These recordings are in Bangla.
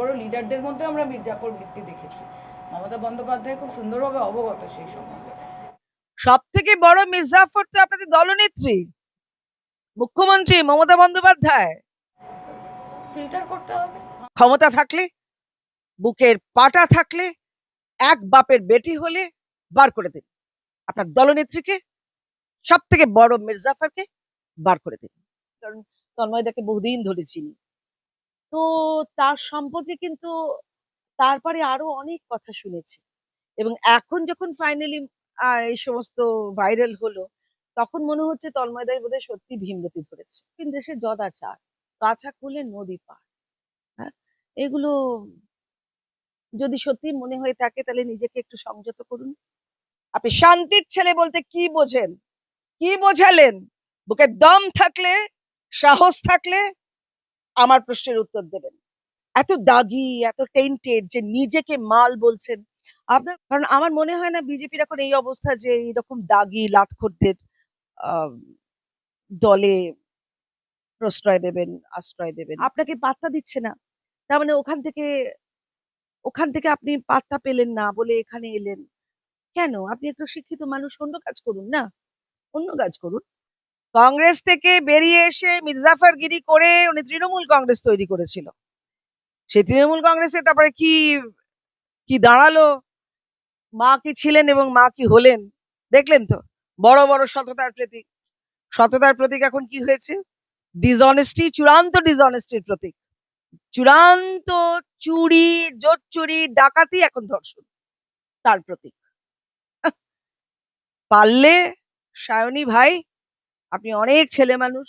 বড় লিডারদের মধ্যে আমরা মির্জাফর বৃত্তি দেখেছি। মমতা বন্দ্যোপাধ্যায় খুব সুন্দরভাবে অবগত সেই সম্বন্ধে। সব থেকে বড় মির্জাফর তো আপনাদের দলনেত্রী মুখ্যমন্ত্রী মমতা বন্দ্যোপাধ্যায়। ফিল্টার করতে হবে। ক্ষমতা থাকলে বুকের পাটা থাকলে এক বাপের বেটি হলে বার করে দিন। আপনার দলনেত্রীকে সব থেকে বড় মির্জাফরকে বার করে দিন। কারণ তন্ময়দাকে বহুদিন ধরে চিনি। তো তার সম্পর্কে কিন্তু তারপরে আরও অনেক কথা শুনেছি। এবং এখন যখন ফাইনালি এই সমস্ত ভাইরাল হলো, তখন মনে হচ্ছে তন্ময়দাই বোধহয় সত্যি ভীমরতি ধরেছে। কিন্তু দেশের যদাচার কাছা খুলে নদী পার হ্যাঁ? এগুলো যদি সত্যি মনে হয়ে থাকে তাহলে নিজেকে একটু সংযত করুন। আপনি শান্তির ছেলে বলতে কি বোঝেন? কি বোঝালেন? বুকে দম থাকলে, সাহস থাকলে আমার প্রশ্নের উত্তর দেবেন। এত দাগি, এত টেন্টেড যে নিজেকে মাল বলছেন। আপনার, কারণ আমার মনে হয় না বিজেপির এখন এই অবস্থা যে এরকম দাগি, লাতখোরদের দলে প্রশ্রয় দেবেন, আশ্রয় দেবেন। আপনাকে পাত্তা দিচ্ছে না। তার মানে ওখান থেকে ওখান থেকে আপনি পাত্তা পেলেন না বলে এখানে এলেন। কেন? আপনি একটু শিক্ষিত মানুষ, অন্য কাজ করুন না। অন্য কাজ করুন। কংগ্রেস থেকে বেরিয়ে এসে মির্জাফরগিরি করে উনি তৃণমূল কংগ্রেস তৈরি করেছিল। সেই তৃণমূল কংগ্রেসে তারপরে কি কি দাঁড়াল? মা কি ছিলেন এবং মা কি হলেন? দেখলেন তো? বড় বড় সততার প্রতীক। সততার প্রতীক এখন কি হয়েছে? ডিসঅনেস্টি চূড়ান্ত ডিসঅনেস্টির প্রতীক। চূড়ান্ত চুরি জোট চুরি ডাকাতি এখন ধর্ষণ। তার প্রতীক। পারলে সায়নী ভাই আপনি অনেক ছেলে মানুষ,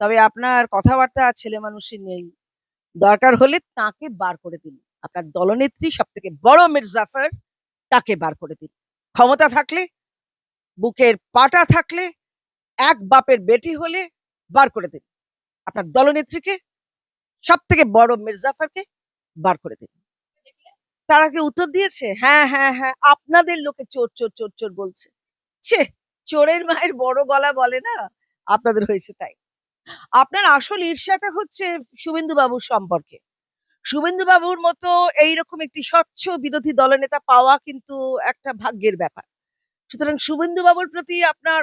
তবে আপনার কথাবার্তা ছেলে মানুষই নেই। দরকার হলে তাকে বার করে দিন। আপনার দলনেত্রী সব থেকে বড় মির্জাফর তাকে বার করে দিন। ক্ষমতা থাকলে, বুকের পাটা থাকলে, এক বাপের বেটি হলে বার করে দিন। আপনার দলনেত্রীকে সব থেকে বড় মির্জাফরকে বার করে দিন। তারা কি উত্তর দিয়েছে হ্যাঁ হ্যাঁ হ্যাঁ আপনাদের লোকে চোর চোর চোর চোর বলছে। ছে! চোরের মায়ের বড় গলা বলে না? আপনাদের হয়েছে তাই। আপনার আসল ঈর্ষাটা হচ্ছে শুভেন্দু বাবুর সম্পর্কে। শুভেন্দু বাবুর মতো এইরকম একটি স্বচ্ছ বিরোধী দলনেতা পাওয়া কিন্তু একটা ভাগ্যের ব্যাপার। সুতরাং শুভেন্দু বাবুর প্রতি আপনার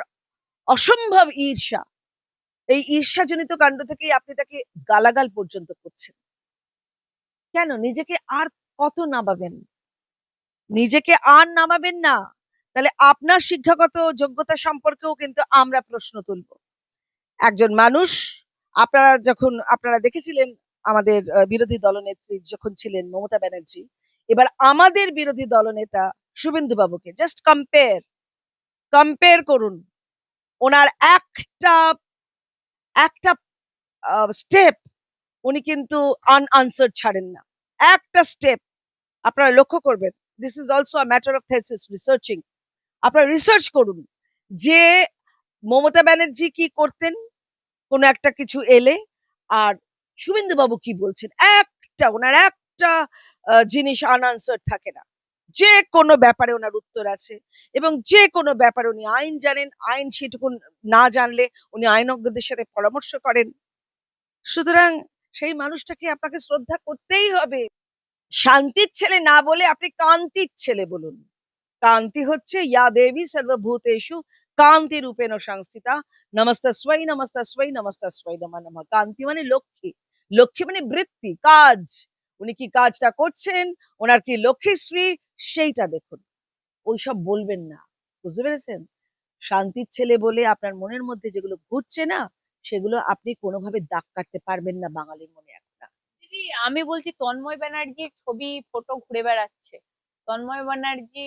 অসম্ভব ঈর্ষা। এই ঈর্ষাজনিত কাণ্ড থেকেই আপনি তাকে গালাগাল পর্যন্ত করছেন। কেন? নিজেকে আর কত নামাবেন? নিজেকে আর নামাবেন না। তাহলে আপনার শিক্ষাগত যোগ্যতা সম্পর্কেও কিন্তু আমরা প্রশ্ন তুলব। একজন মানুষ, আপনারা যখন, আপনারা দেখেছিলেন আমাদের বিরোধী দলনেত্রী যখন ছিলেন মমতা ব্যানার্জি, এবার আমাদের বিরোধী দলনেতা শুভেন্দু বাবুকে জাস্ট কম্পেয়ার কম্পেয়ার করুন। ওনার একটা একটা স্টেপ উনি কিন্তু আনআনসার ছাড়েন না। একটা স্টেপ আপনারা লক্ষ্য করবেন this is also a matter of thesis researching আপনারা রিসার্চ করুন যে মমতা ব্যানার্জি কি করতেন, কোনো একটা কিছু এলে আর শুভেন্দু বাবু কি বলছেন? একটা, ওনার একটা জিনিস আনআনসার থাকে না। যে কোনো ব্যাপারে ওনার উত্তর আছে এবং যে কোনো ব্যাপারে উনি আইন জানেন, আইন সেটুকু না জানলে উনি আইনজ্ঞদের সাথে পরামর্শ করেন। সুতরাং সেই মানুষটাকে আপনাকে শ্রদ্ধা করতেই হবে। শান্তির ছেলে না বলে আপনি কান্তির ছেলে বলুন। কান্তি হচ্ছে ইয়া দেবী সর্বভূতেষু কান্তি রূপেণ সংস্থিতা নমস্তস্বৈ নমস্তস্বৈ নমস্তস্বৈ নমঃ নমঃ কান্তি মানে লক্ষ্মী লক্ষ্মী মানে বৃত্তি কাজ উনি কি কাজটা করছেন? ওনার কি লক্ষ্মীশ্রী সেইটা দেখুন। ওইসব বলবেন না। বুঝতে পেরেছেন? শান্তির ছেলে বলে আপনার মনের মধ্যে যেগুলো ঘুরছে না, সেগুলো আপনি কোনোভাবে দাগ কাটতে পারবেন না বাঙালির মনে। দিদি, আমি বলছি তন্ময় ব্যানার্জির ছবি, ফটো ঘুরে বেড়াচ্ছে। তন্ময় ব্যানার্জি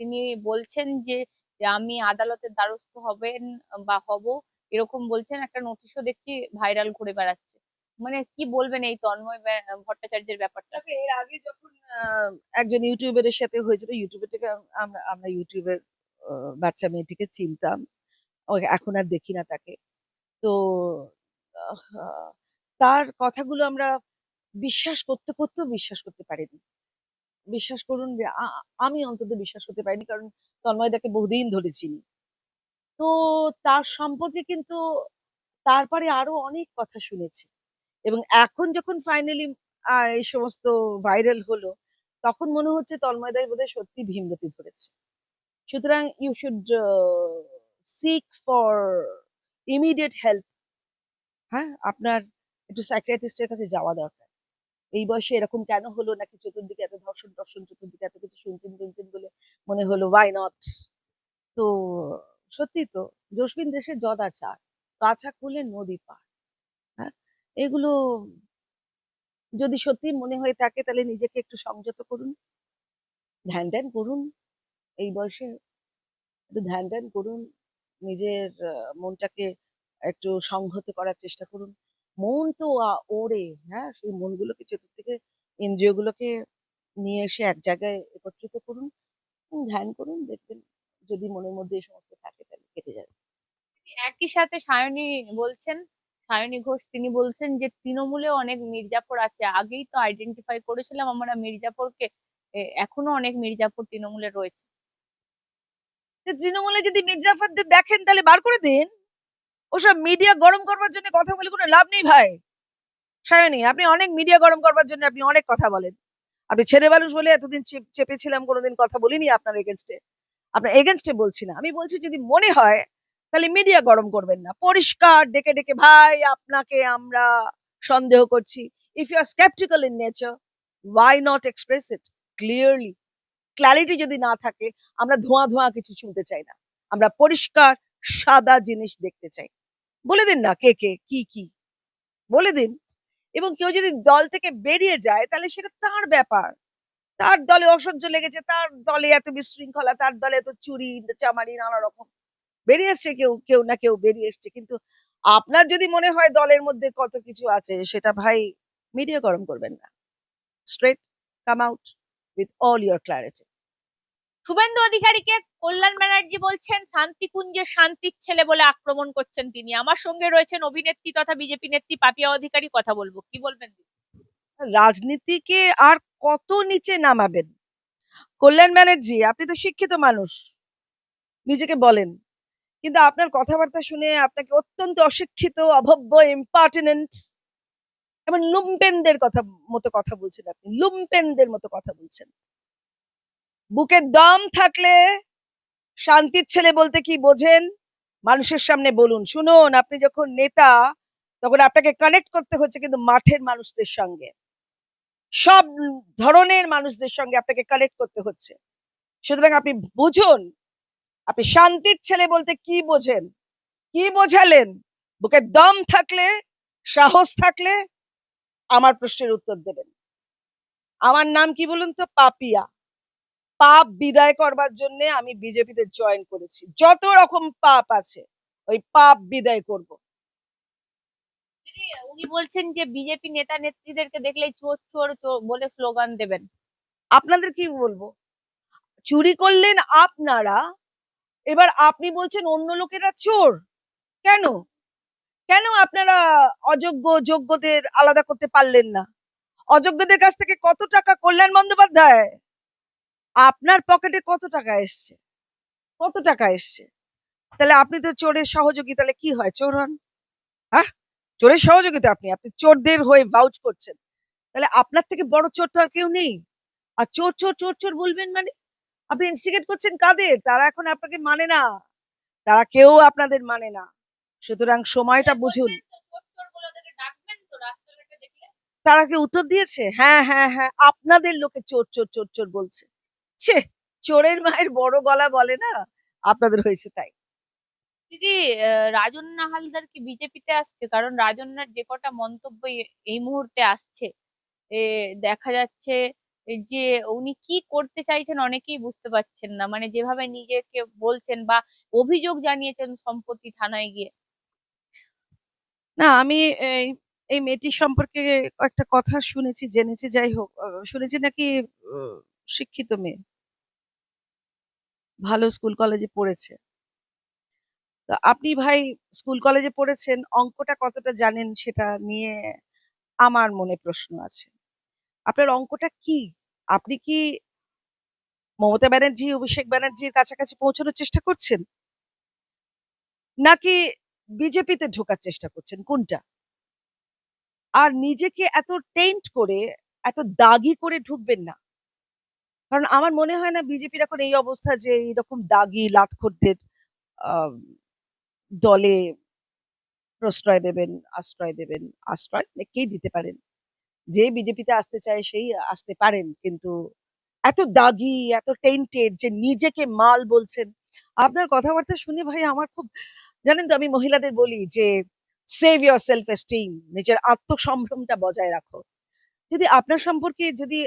তিনি বলছেন যে আমি আদালতের দ্বারস্থ হবেন বা হব এরকম বলছেন, একটা নোটিশও দেখছি ভাইরাল ঘুরে বেড়াচ্ছে। মানে কি বলবেন এই তন্ময় ভট্টাচার্যের ব্যাপারটা? এর আগে যখন একজন ইউটিউবারের সাথে হয়েছিল, ইউটিউবের থেকে আমরা আমরা ইউটিউবের বাচ্চা মেয়েটিকে চিনতাম। এখন আর দেখি না তাকে। তো তার কথাগুলো আমরা বিশ্বাস করতে, করতেও বিশ্বাস করতে পারিনি। বিশ্বাস করুন আমি অন্তত বিশ্বাস করতে পারিনি কারণ তন্ময়দাকে বহুদিন ধরে চিনি। তো তার সম্পর্কে কিন্তু তারপরে আরও অনেক কথা শুনেছি এবং এখন যখন ফাইনালি এই সমস্ত ভাইরাল হলো, তখন মনে হচ্ছে তন্ময়দাই বোধহয় সত্যি ভীমরতি ধরেছে। সুতরাং you should seek for immediate help হ্যাঁ আপনার একটু সাইকিয়াট্রিস্টের কাছে যাওয়া দরকার। এই বয়সে এরকম কেন হলো? নাকি চতুর্দিকে এত ধর্ষণ, টর্ষণ, চতুর্দিকে এত কিছু শুনছেন, টুনছেন বলে মনে হলো ওয়াই নট তো সত্যি তো, জসবিন দেশের যদাচার কাছা খুলে নদী পার হ্যাঁ? এগুলো যদি সত্যি মনে হয়ে থাকে, তাহলে নিজেকে একটু সংযত করুন। ধ্যান ধ্যান করুন। এই বয়সে একটু ধ্যান ধ্যান করুন। নিজের মনটাকে একটু সংহত করার চেষ্টা করুন। মন তো ওড়ে হ্যাঁ? সেই মনগুলোকে চতুর্দিকে ইন্দ্রিয়গুলোকে নিয়ে এসে এক জায়গায় একত্রিত করুন ধ্যান করুন দেখবেন যদি মনের মধ্যে এই সমস্ত থাকে তাহলে কেটে যাবে। একই সাথে সায়নী বলছেন সায়নী ঘোষ তিনি বলছেন যে তৃণমূলে অনেক মির্জাফর আছে। আগেই তো আইডেন্টিফাই করেছিলাম আমরা মির্জাফরকে এ, এখনও অনেক মির্জাফর তৃণমূলে রয়েছে। তৃণমূলে যদি মির্জাফরদের দেখেন তাহলে বার করে দিন। ওসব মিডিয়া গরম করবার জন্য কথা বলে কোনো লাভ নেই ভাই। সায়নী, আপনি অনেক মিডিয়া গরম করবার জন্য আপনি অনেক কথা বলেন। আপনি ছেলে মানুষ বলে এতদিন চেপেছিলাম, কোনোদিন কথা বলিনি আপনার এগেনস্টে আপনার এগেনস্টে বলছি না। আমি বলছি যদি মনে হয়, তাহলে মিডিয়া গরম করবেন না। পরিষ্কার, ডেকে ডেকে, ভাই, আপনাকে আমরা সন্দেহ করছি। If you are sceptical in nature why not express it clearly clarity যদি না থাকে, আমরা ধোঁয়া ধোঁয়া কিছু শুনতে চাই না। আমরা পরিষ্কার, সাদা জিনিস দেখতে চাই। বলে দিন না কে কে, কি কি, বলে দিন। এবং কেউ যদি দল থেকে বেরিয়ে যায়, তাহলে সেটা তার ব্যাপার। তার দলে অসহ্য লেগেছে, তার দলে এত বিশৃঙ্খলা, তার দলে এত চুরি, চামারি নানা রকম বেরিয়ে এসছে কেউ কেউ না কেউ বেরিয়ে এসছে। কিন্তু আপনার যদি মনে হয় দলের মধ্যে কত কিছু আছে, সেটা ভাই মিডিয়া গরম করবেন না। Straight come out with all your clarity. Suvendu অধিকারীকে কল্যাণ ব্যানার্জি বলছেন শান্তিকুঞ্জের শান্তির ছেলে বলে আক্রমণ করছেন তিনি। আমার সঙ্গে রয়েছেন অভিনেত্রী তথা বিজেপি নেত্রী পাপিয়া অধিকারী, কথা বলব। কি বলবেন রাজনীতিকে আর কত নিচে নামাবেন? কল্যাণ ব্যানার্জি, আপনি তো শিক্ষিত মানুষ, নিজেকে বলেন। কিন্তু আপনার কথাবার্তা শুনে আপনাকে অত্যন্ত অশিক্ষিত, অভব্য ইম্পার্টিনেন্ট এবং লুম্পেনদের কথা মতো কথা বলছেন আপনি, লুম্পেনদের মতো কথা বলছেন। বুকের দম থাকলে শান্তির ছেলে বলতে কি বোঝেন? মানুষের সামনে বলুন। শুনুন, আপনি যখন নেতা, তখন আপনাকে কানেক্ট করতে হচ্ছে কিন্তু মাঠের মানুষদের সঙ্গে। সব ধরনের মানুষদের সঙ্গে আপনাকে কানেক্ট করতে হচ্ছে। সুতরাং আপনি বুঝুন, আপনি শান্তির ছেলে বলতে কি বোঝেন? কি বোঝালেন? বুকে দম থাকলে, সাহস থাকলে আমার প্রশ্নের উত্তর দেবেন। আমার নাম কি বলুন তো? পাপিয়া। পাপ বিদায় করবার জন্য আমি বিজেপিতে জয়েন করেছি। যত রকম পাপ আছে ওই পাপ বিদায় করব। উনি বলছেন যে বিজেপি নেতা নেত্রীদেরকে দেখলেই চোর চোর চোর বলে স্লোগান দেবেন। আপনাদের কি বলব? চুরি করলেন আপনারা এবার আপনি বলছেন অন্য লোকেরা চোর। কেন? কেন আপনারা অযোগ্য যোগ্যদের আলাদা করতে পারলেন না? অযোগ্যদের কাছ থেকে কত টাকা কল্যাণ বন্দ্যোপাধ্যায়? আপনার পকেটে কত টাকা এসছে? কত টাকা এসছে? তাহলে আপনি তো চোরের সহযোগী তাহলে কি হয় চোর হন? হ্যাঁ? চোরের সহযোগিতা আপনি আপনি চোরদের হয়ে ভাউচ করছেন। তাহলে আপনার থেকে বড় চোর তো আর কেউ নেই। আর চোর চোর চোর চোর বলবেন মানে? আপনি ইনস্টিগেট করছেন কাদের? তারা এখন আপনাকে মানে না। তারা কেউ আপনাদের মানে না। সুতরাং সময়টা বুঝুন। রাস্তাঘাটে দেখলে? তারা কি উত্তর দিয়েছে? হ্যাঁ হ্যাঁ হ্যাঁ আপনাদের লোকে চোর চোর চোর চোর বলছে। ছে চোরের মায়ের বড় গলা বলে না? আপনাদের হয়েছে তাই। দিদি রাজন্না হালদার কি বিজেপিতে আসছে? কারণ রাজন্নার যে কটা মন্তব্য এই মুহূর্তে আসছে। দেখা যাচ্ছে যে উনি কি করতে চাইছেন অনেকেই বুঝতে পারছেন না। মানে যেভাবে নিজেকে বলছেন বা অভিযোগ জানিয়েছেন সম্প্রতি থানায় গিয়ে। না আমি এই এই মেয়েটি সম্পর্কে একটা কথা শুনেছি জেনেছি। যাই হোক শুনেছি নাকি শিক্ষিত মেয়ে। ভালো স্কুল কলেজে পড়েছে। তা আপনি ভাই স্কুল কলেজে পড়েছেন, অঙ্কটা কতটা জানেন সেটা নিয়ে আমার মনে প্রশ্ন আছে। আপনার অঙ্কটা কি? আপনি কি মমতা ব্যানার্জি, অভিষেক ব্যানার্জির কাছাকাছি পৌঁছানোর চেষ্টা করছেন? নাকি বিজেপিতে ঢোকার চেষ্টা করছেন? কোনটা? আর নিজেকে এত টেন্ট করে, এত দাগি করে ঢুকবেন না। কারণ আমার মনে হয় না বিজেপির এখন এই অবস্থা যে এরকম দাগি লাতখোরদের দলে প্রশ্রয় দেবেন, আশ্রয় দেবেন, আশ্রয় কে দিতে পারেন? যে বিজেপিতে আসতে চায় সেই আসতে পারেন, কিন্তু এত দাগি, এত টেন্টেড যে নিজেকে মাল বলছেন। আপনার কথাবার্তা শুনে ভাই আমার খুব, জানেন তো আমি মহিলাদের বলি যে সেভ ইয়োর সেলফ এস্টিম নিজের আত্মসম্ভ্রমটা বজায় রাখো। যদি আপনার সম্পর্কে যদি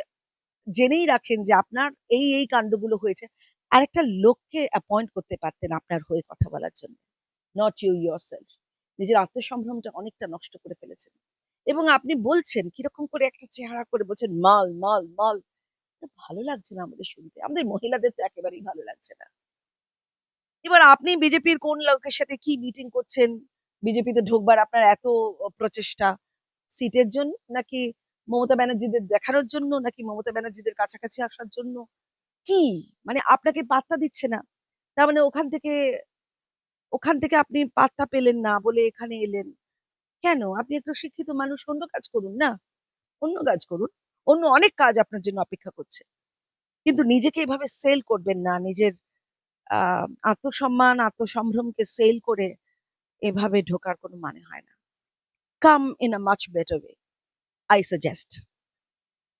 জেনেই রাখেন যে আপনার এই এই কাণ্ডগুলো হয়েছে। আরেকটা লোককে অ্যাপয়েন্ট করতে পারতেন আপনার হয়ে কথা বলার জন্য। নট ইউ ইয়োর সেলফ নিজের আত্মসম্ভ্রমটা অনেকটা নষ্ট করে ফেলেছেন। এবং আপনি বলছেন, কীরকম করে একটা চেহারা করে বলছেন, মাল মাল মাল। ভালো লাগছে না আমাদের শুনতে। আমাদের মহিলাদের তো একেবারেই ভালো লাগছে না। এবার আপনি বিজেপির কোন লোকের সাথে কি মিটিং করছেন? বিজেপিতে ঢুকবার আপনার এত প্রচেষ্টা? সিটের জন্য নাকি মমতা ব্যানার্জিদের দেখানোর জন্য নাকি মমতা ব্যানার্জিদের কাছাকাছি আসার জন্য? কি? মানে আপনাকে পাত্তা দিচ্ছে না। তার মানে ওখান থেকে ওখান থেকে আপনি পাত্তা পেলেন না বলে এখানে এলেন। কেন? আপনি একটা শিক্ষিত মানুষ, অন্য কাজ করুন না। অন্য কাজ করুন। অন্য অনেক কাজ আপনার জন্য অপেক্ষা করছে। কিন্তু নিজেকে এভাবে সেল করবেন না। নিজের আত্মসম্মান, আত্মসম্ভ্রমকে সেল করে এভাবে ঢোকার কোনো মানে হয় না। Come in a much better way I suggest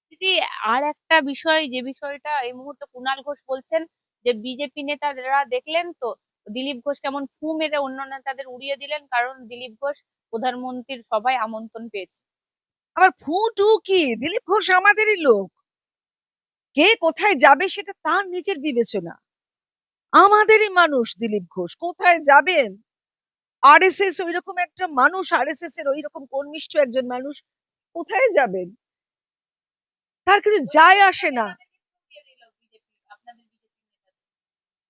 দিদি আর একটা বিষয় যে বিষয়টা এই মুহূর্তে কুণাল ঘোষ বলছেন যে বিজেপি নেতারা দেখলেন তো দিলীপ ঘোষ কেমন ফু মেরে অন্য নেতাদের উড়িয়ে দিলেন কারণ দিলীপ ঘোষ প্রধানমন্ত্রীর সবাই আমন্ত্রণ পেয়েছে। আবার ফু টু কি? দিলীপ ঘোষ আমাদেরই লোক। কে কোথায় যাবে সেটা তার নিজের বিবেচনা। আমাদেরই মানুষ দিলীপ ঘোষ কোথায় যাবেন? আর এস আরএসএস ওইরকম একটা মানুষ আরএসএস এর ওইরকম কর্মিষ্ঠ একজন মানুষ কোথায় যাবেন? তার কিছু যায় আসে না।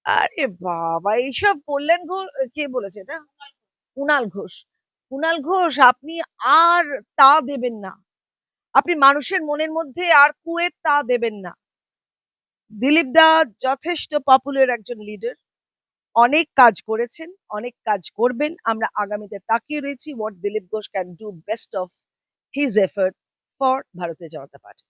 আরে বাবা, এইসব বললেন কে বলেছে না কুণাল ঘোষ। কুণাল ঘোষ, আপনি আর তা দেবেন না। আপনি মানুষের মনের মধ্যে আর কুয়েত তা দেবেন না। দিলীপ দা যথেষ্ট পপুলার একজন লিডার অনেক কাজ করেছেন, অনেক কাজ করবেন। আমরা আগামীতে তাকিয়ে রয়েছি what Dilip Ghosh can do best of his effort for Bharatiya Janata Party.